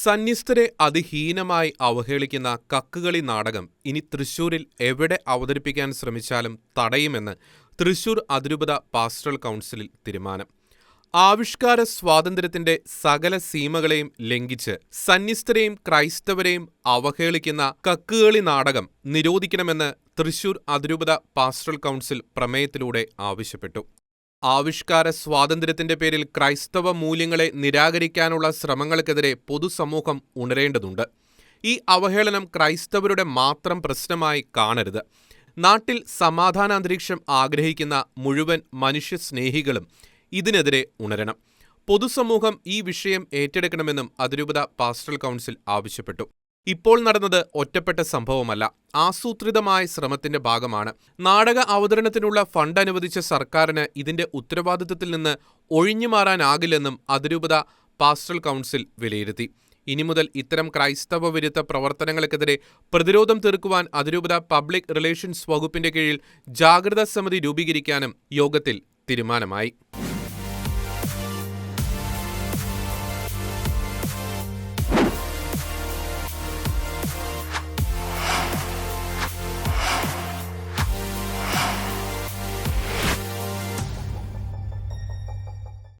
സന്യസ്തരെ അതിഹീനമായി അവഹേളിക്കുന്ന കക്കുകളി നാടകം ഇനി തൃശൂരിൽ എവിടെ അവതരിപ്പിക്കാൻ ശ്രമിച്ചാലും തടയുമെന്ന് തൃശൂർ അതിരൂപത പാസ്റ്ററൽ കൗൺസിലിൽ തീരുമാനം. ആവിഷ്കാര സ്വാതന്ത്ര്യത്തിന്റെ സകല സീമകളെയും ലംഘിച്ച് സന്യസ്തരെയും ക്രൈസ്തവരെയും അവഹേളിക്കുന്ന കക്കുകളി നാടകം നിരോധിക്കണമെന്ന് തൃശൂർ അതിരൂപത പാസ്റ്ററൽ കൗൺസിൽ പ്രമേയത്തിലൂടെ ആവശ്യപ്പെട്ടു. ആവിഷ്കാര സ്വാതന്ത്ര്യത്തിന്റെ പേരിൽ ക്രൈസ്തവ മൂല്യങ്ങളെ നിരാകരിക്കാനുള്ള ശ്രമങ്ങൾക്കെതിരെ പൊതുസമൂഹം ഉണരേണ്ടതുണ്ട്. ഈ അവഹേളനം ക്രൈസ്തവരുടെ മാത്രം പ്രശ്നമായി കാണരുത്. നാട്ടിൽ സമാധാനാന്തരീക്ഷം ആഗ്രഹിക്കുന്ന മുഴുവൻ മനുഷ്യസ്നേഹികളും ഇതിനെതിരെ ഉണരണം. പൊതുസമൂഹം ഈ വിഷയം ഏറ്റെടുക്കണമെന്നും അതിരൂപത പാസ്റ്ററൽ കൗൺസിൽ ആവശ്യപ്പെട്ടു. ഇപ്പോൾ നടന്നത് ഒറ്റപ്പെട്ട സംഭവമല്ല. ആസൂത്രിതമായ ശ്രമത്തിന്റെ ഭാഗമാണ്. നാടക അവതരണത്തിനുള്ള ഫണ്ട് അനുവദിച്ച സർക്കാരിന് ഇതിന്റെ ഉത്തരവാദിത്തത്തിൽ നിന്ന് ഒഴിഞ്ഞു മാറാനാകില്ലെന്നും അതിരൂപത പാസ്റ്റൽ കൗൺസിൽ വിലയിരുത്തി. ഇനി മുതൽ ഇത്തരം ക്രൈസ്തവ വിരുദ്ധ പ്രവർത്തനങ്ങൾക്കെതിരെ പ്രതിരോധം തീർക്കുവാൻ അതിരൂപത പബ്ലിക് റിലേഷൻസ് വകുപ്പിന്റെ കീഴിൽ ജാഗ്രതാ സമിതി രൂപീകരിക്കാനും യോഗത്തിൽ തീരുമാനമായി.